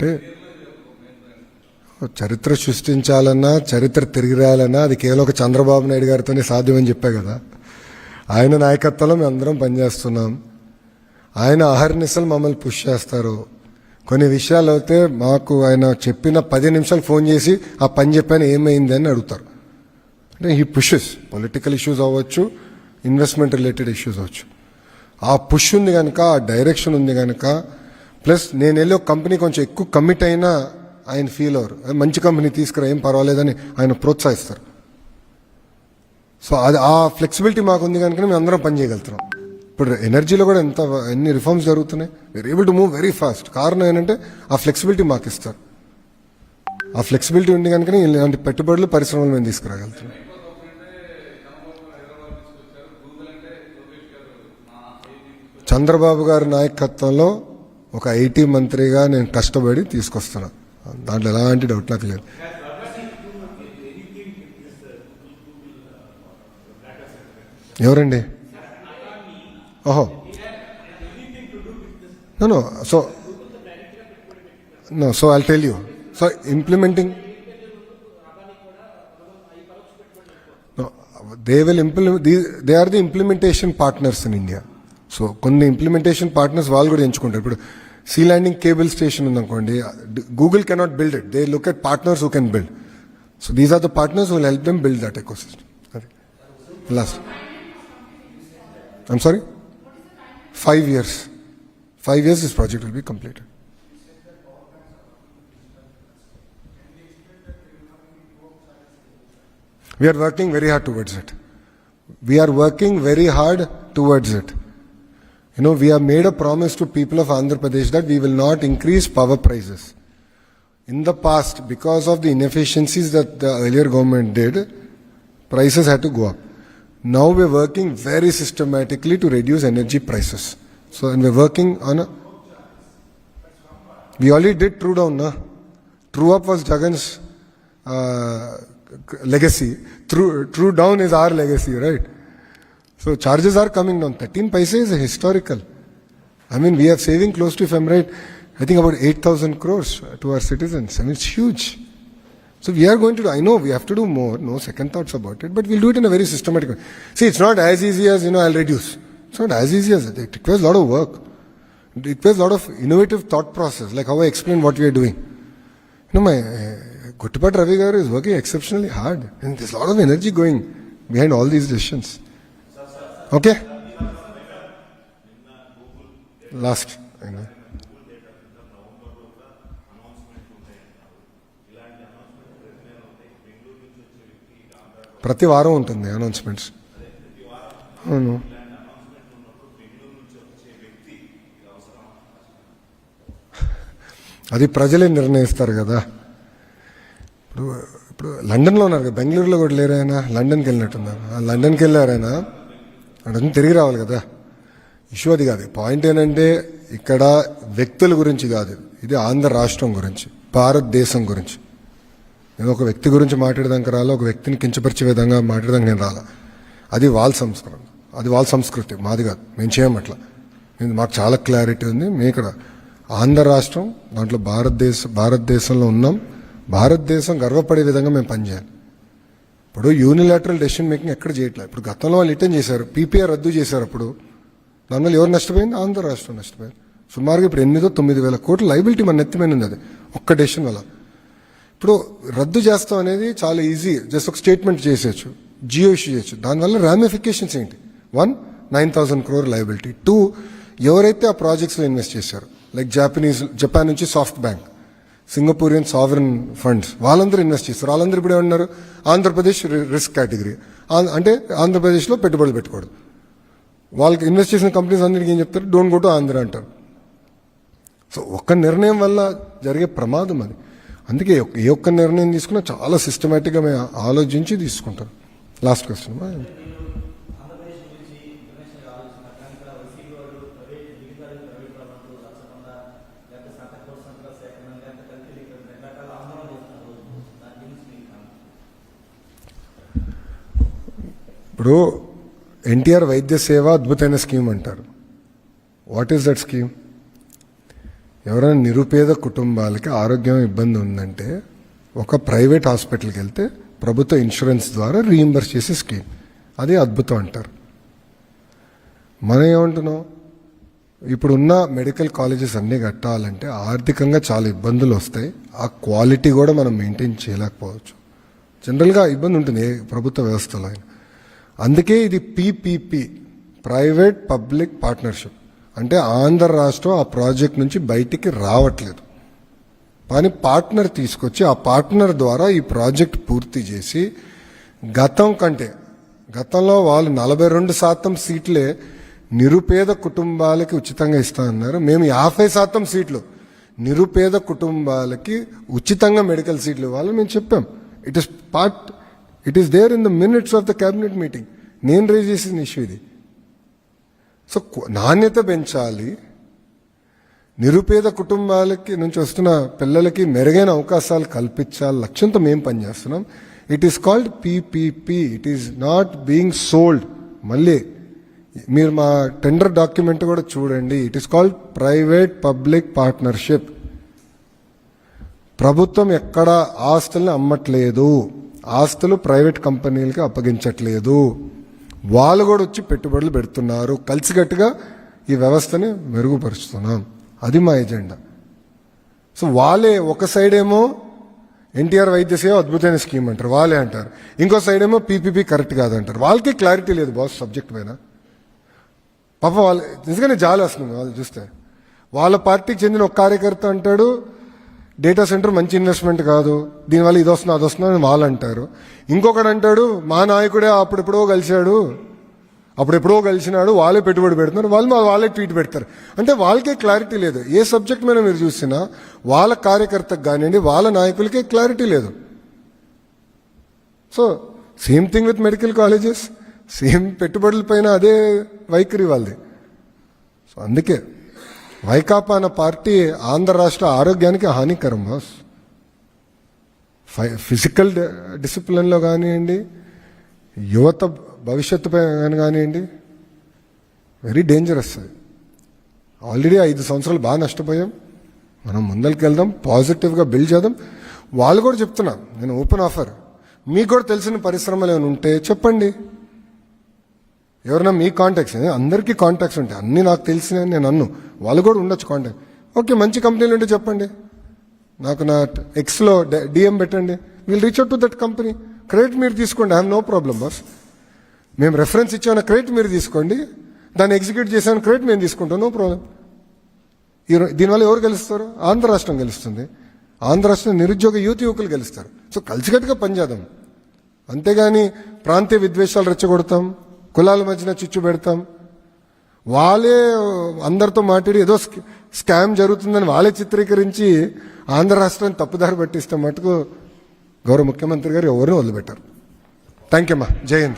అంటే చరిత్ర సృష్టించాలన్నా చరిత్ర తిరిగి రాయాలన్నా అది కేవలం ఒక చంద్రబాబు నాయుడు గారితోనే సాధ్యమని చెప్పా కదా. ఆయన నాయకత్వంలో మేము అందరం పనిచేస్తున్నాం. ఆయన అహర్నిశలు మమ్మల్ని పుష్ చేస్తారు. కొన్ని విషయాలు అయితే మాకు ఆయన చెప్పిన పది నిమిషాలు ఫోన్ చేసి ఆ పని చెప్పాను ఏమైంది అని అడుగుతారు. అంటే ఈ పుషెస్ పొలిటికల్ ఇష్యూస్ అవ్వచ్చు ఇన్వెస్ట్మెంట్ రిలేటెడ్ ఇష్యూస్ అవ్వచ్చు. ఆ పుష్ ఉంది కనుక ఆ డైరెక్షన్ ఉంది కనుక ప్లస్ నేను వెళ్ళి ఒక కంపెనీ కొంచెం ఎక్కువ కమిట్ అయినా ఆయన ఫీల్ అవ్వరు మంచి కంపెనీ తీసుకురా ఏం పర్వాలేదని ఆయన ప్రోత్సహిస్తారు. సో అది ఆ ఫ్లెక్సిబిలిటీ మాకు ఉంది కనుక మేము అందరం పనిచేయగలుగుతున్నాం ఇప్పుడు ఎనర్జీలో కూడా ఎంత ఎన్ని రిఫార్మ్స్ జరుగుతున్నాయి? We're able to move very fast కారణం ఏంటంటే ఆ ఫ్లెక్సిబిలిటీ మాకు ఇస్తారు. ఆ ఫ్లెక్సిబిలిటీ ఉంది కనుక ఇలాంటి పెట్టుబడులు పరిశ్రమలు మేము తీసుకురాగలుగుతున్నాం. చంద్రబాబు గారి నాయకత్వంలో ఒక ఐటీ మంత్రిగా నేను కష్టపడి తీసుకొస్తున్నా. దాంట్లో ఎలాంటి డౌట్ నాకు లేదు. ఎవరండి? ఓహో. No no so no so I'll tell you so implementing they will implement they are the implementation partners in India so కొన్ని ఇంప్లిమెంటేషన్ పార్ట్నర్స్ వాళ్ళు కూడా ఎంచుకుంటారు. ఇప్పుడు సీ ల్యాండింగ్ కేబుల్ స్టేషన్ ఉందనుకోండి Google cannot build it they look at partners who can build so these are the partners will help them build that ecosystem అది last I'm sorry five years five years this project will be completed We are working very hard towards it. We are working very hard towards it. You know, we have made a promise to people of Andhra Pradesh that we will not increase power prices. In the past, because of the inefficiencies that the earlier government did, prices had to go up. Now we're working very systematically to reduce energy prices. So, and we're working on a. We already did True Down, na? True Up was Jagan's uh, legacy. True, true Down is our legacy, right? So charges are coming down. 13 paise is historical. I mean, we are saving close to, if I'm right, I think about 8,000 crores to our citizens. I mean, it's huge. So we are going to do, I know we have to do more, no second thoughts about it, but we'll do it in a very systematic way. See, it's not as easy as, you know, I'll reduce. It's not as easy as it. It requires a lot of work. It requires a lot of innovative thought process, like how I explain what we are doing. You know, my uh, Guttipat Ravi is working exceptionally hard, and there's a lot of energy going behind all these decisions. Okay last ప్రతి వారం ఉంటుంది announcements అవును. అది ప్రజలే నిర్ణయిస్తారు కదా. ఇప్పుడు ఇప్పుడు లండన్లో ఉన్నారు కదా. బెంగళూరులో కూడా లేరు ఆయన. లండన్కి వెళ్ళినట్టున్నారు. లండన్కి వెళ్ళారు ఆయన. అంటే తిరిగి రావాలి కదా. ఇష్యూ అది కాదు. పాయింట్ ఏంటంటే ఇక్కడ వ్యక్తుల గురించి కాదు. ఇది ఆంధ్ర రాష్ట్రం గురించి భారతదేశం గురించి. నేను ఒక వ్యక్తి గురించి మాట్లాడదానికి రాలా ఒక వ్యక్తిని కించపరిచే విధంగా మాట్లాడదానికి నేను రాలా. అది వాళ్ళ సంస్కరణ. అది వాళ్ళ సంస్కృతి. మాది కాదు. మేము చేయమట్లా నేను మాకు చాలా క్లారిటీ ఉంది. మేము ఇక్కడ ఆంధ్ర రాష్ట్రం దాంట్లో భారతదేశ భారతదేశంలో ఉన్నాం. భారతదేశం గర్వపడే విధంగా మేము పనిచేయాలి. ఇప్పుడు యూనిలాటరల్ డెసిషన్ మేకింగ్ ఎక్కడ చేయట్లేదు. ఇప్పుడు గతంలో వాళ్ళు రిటర్న్ చేశారు పీపీఆర్ రద్దు చేశారు అప్పుడు. దానివల్ల ఎవరు నష్టపోయింది? ఆంధ్ర రాష్ట్రం నష్టపోయింది. సుమారుగా ఇప్పుడు ఎనిమిదో తొమ్మిది వేల కోట్ల లైబిలిటీ మన నెత్తిమైన ఉంది అది ఒక్క డెసిషన్ వల్ల. ఇప్పుడు రద్దు చేస్తాం అనేది చాలా ఈజీ జస్ట్ ఒక స్టేట్మెంట్ చేసేయచ్చు జియో ఇష్యూ చేయొచ్చు. దానివల్ల రామిఫికేషన్స్ ఏంటి? One nine thousand crore liability to ఎవరైతే ఆ ప్రాజెక్ట్స్లో ఇన్వెస్ట్ చేశారు లైక్ జాపనీస్ జపాన్ నుంచి SoftBank Singaporean sovereign funds. వాళ్ళందరూ ఇన్వెస్ట్ చేస్తారు. వాళ్ళందరూ ఇప్పుడు ఏమన్నారు ఆంధ్రప్రదేశ్ రిస్క్ కేటగిరీ అంటే ఆంధ్రప్రదేశ్లో పెట్టుబడులు పెట్టకూడదు వాళ్ళకి ఇన్వెస్ట్ చేసిన కంపెనీస్ అందరికీ ఏం చెప్తారు? డోంట్ గో టు ఆంధ్ర అంటారు. సో ఒక్క నిర్ణయం వల్ల జరిగే ప్రమాదం అది. అందుకే ఏ ఒక్క నిర్ణయం తీసుకున్నా చాలా సిస్టమేటిక్గా మేము ఆలోచించి తీసుకుంటాం. లాస్ట్ క్వశ్చన్ ఇప్పుడు ఎన్టీఆర్ వైద్య సేవ అద్భుతమైన స్కీమ్ అంటారు. వాట్ ఈస్ దట్ స్కీమ్ ఎవరైనా నిరుపేద కుటుంబాలకి ఆరోగ్యం ఇబ్బంది ఉందంటే ఒక ప్రైవేట్ హాస్పిటల్కి వెళ్తే ప్రభుత్వ ఇన్సూరెన్స్ ద్వారా రీయింబర్స్ చేసే స్కీమ్ అది అద్భుతం అంటారు. మనం ఏమంటున్నాం? ఇప్పుడున్న మెడికల్ కాలేజెస్ అన్నీ కట్టాలంటే ఆర్థికంగా చాలా ఇబ్బందులు వస్తాయి. ఆ క్వాలిటీ కూడా మనం మెయింటైన్ చేయలేకపోవచ్చు. జనరల్గా ఇబ్బంది ఉంటుంది ఏ ప్రభుత్వ వ్యవస్థలో అయినా. అందుకే ఇది పీపీపీ ప్రైవేట్ పబ్లిక్ పార్ట్నర్షిప్. అంటే ఆంధ్ర రాష్ట్రం ఆ ప్రాజెక్ట్ నుంచి బయటికి రావట్లేదు. కానీ పార్ట్నర్ తీసుకొచ్చి ఆ పార్ట్నర్ ద్వారా ఈ ప్రాజెక్ట్ పూర్తి చేసి గతం కంటే గతంలో వాళ్ళు నలభై రెండు శాతం సీట్లే నిరుపేద కుటుంబాలకి ఉచితంగా ఇస్తా అన్నారు. మేము యాభై శాతం సీట్లు నిరుపేద కుటుంబాలకి ఉచితంగా మెడికల్ సీట్లు ఇవ్వాలని మేము చెప్పాం. It is part it is there in the minutes of the cabinet meeting నేను రేజ్ చేసిన ఇష్యూ ఇది. సో నాణ్యత పెంచాలి. నిరుపేద కుటుంబాలకి నుంచి వస్తున్న పిల్లలకి మెరుగైన అవకాశాలు కల్పించాలి. లక్ష్యంతో మేము పనిచేస్తున్నాం. It is called PPP it is not being sold మళ్ళీ మీరు మా టెండర్ డాక్యుమెంట్ కూడా చూడండి. It is called private public partnership ప్రభుత్వం ఎక్కడ ఆస్తుల్ని అమ్మట్లేదు. ఆస్తులు ప్రైవేట్ కంపెనీలకి అప్పగించట్లేదు. వాళ్ళు కూడా వచ్చి పెట్టుబడులు పెడుతున్నారు. కలిసికట్టుగా ఈ వ్యవస్థని మెరుగుపరుస్తున్నాం. అది మా ఎజెండా. సో వాళ్ళే ఒక సైడ్ ఏమో ఎన్టీఆర్ వైద్య సేవ అద్భుతమైన స్కీమ్ అంటారు. వాళ్ళే అంటారు. ఇంకో సైడ్ ఏమో పీపీపీ కరెక్ట్ కాదంటారు. వాళ్ళకి క్లారిటీ లేదు బాస్ సబ్జెక్ట్ పైన. పాప వాళ్ళు నిజంగానే జాలి వస్తుంది వాళ్ళు చూస్తే. వాళ్ళ పార్టీకి చెందిన ఒక కార్యకర్త అంటాడు డేటా సెంటర్ మంచి ఇన్వెస్ట్మెంట్ కాదు. దీనివల్ల ఇది వస్తుంది అది వస్తుంది అని వాళ్ళు అంటారు. ఇంకొకడు అంటాడు మా నాయకుడే అప్పుడెప్పుడో కలిశాడు. అప్పుడెప్పుడో కలిసినాడు వాళ్ళే పెట్టుబడి పెడుతున్నారు వాళ్ళు మా వాళ్ళే ట్వీట్ పెడతారు. అంటే వాళ్ళకే క్లారిటీ లేదు. ఏ సబ్జెక్ట్ మీద మీరు చూసినా వాళ్ళ కార్యకర్తకు కానివ్వండి వాళ్ళ నాయకులకే క్లారిటీ లేదు. So same thing with medical colleges same పెట్టుబడుల పైన అదే వైఖరి వాళ్ళది. సో అందుకే వైకాపా అన్న పార్టీ ఆంధ్ర రాష్ట్ర ఆరోగ్యానికి హానికరం బాస్ ఫిజికల్ డిసిప్లిన్లో కానివ్వండి యువత భవిష్యత్తుపై కానివ్వండి వెరీ డేంజరస్ అది. ఆల్రెడీ ఐదు సంవత్సరాలు బాగా నష్టపోయాం. మనం ముందరికి వెళ్దాం పాజిటివ్గా బిల్డ్ చేద్దాం. వాళ్ళు కూడా చెప్తున్నా నేను ఓపెన్ ఆఫర్ మీకు కూడా తెలిసిన పరిశ్రమలు ఏమైనా ఉంటే చెప్పండి. ఎవరైనా మీ కాంటాక్ట్స్ అందరికీ కాంటాక్ట్స్ ఉంటాయి. అన్నీ నాకు తెలిసిన నేను అన్ను. వాళ్ళు కూడా ఉండొచ్చు కాంటాక్ట్ ఓకే మంచి కంపెనీలు ఉంటే చెప్పండి. నాకు నా ఎక్స్లో డిఎం పెట్టండి. Will reach out to that company credit మీరు తీసుకోండి. I have no problem boss మేము రెఫరెన్స్ ఇచ్చామన్న క్రెడిట్ మీరు తీసుకోండి. దాన్ని ఎగ్జిక్యూట్ చేసాను క్రెడిట్ మేము తీసుకుంటాం. నో ప్రాబ్లం దీనివల్ల ఎవరు గెలుస్తారు? ఆంధ్ర రాష్ట్రం గెలుస్తుంది. ఆంధ్ర రాష్ట్రం నిరుద్యోగ యువతి యువకులు గెలుస్తారు. సో కలిసికట్టుగా పనిచేద్దాం. అంతేగాని ప్రాంతీయ విద్వేషాలు రెచ్చగొడతాం. కులాల మధ్యన చిచ్చు పెడతాం. వాళ్ళే అందరితో మాట్లాడి ఏదో స్కామ్ జరుగుతుందని వాళ్ళే చిత్రీకరించి ఆంధ్ర రాష్ట్రాన్ని తప్పుదారి పట్టిస్తే మటుకు గౌరవ ముఖ్యమంత్రి గారు ఎవరిని వదిలిపెట్టారు. థ్యాంక్ యూ అమ్మా. జై హింద్.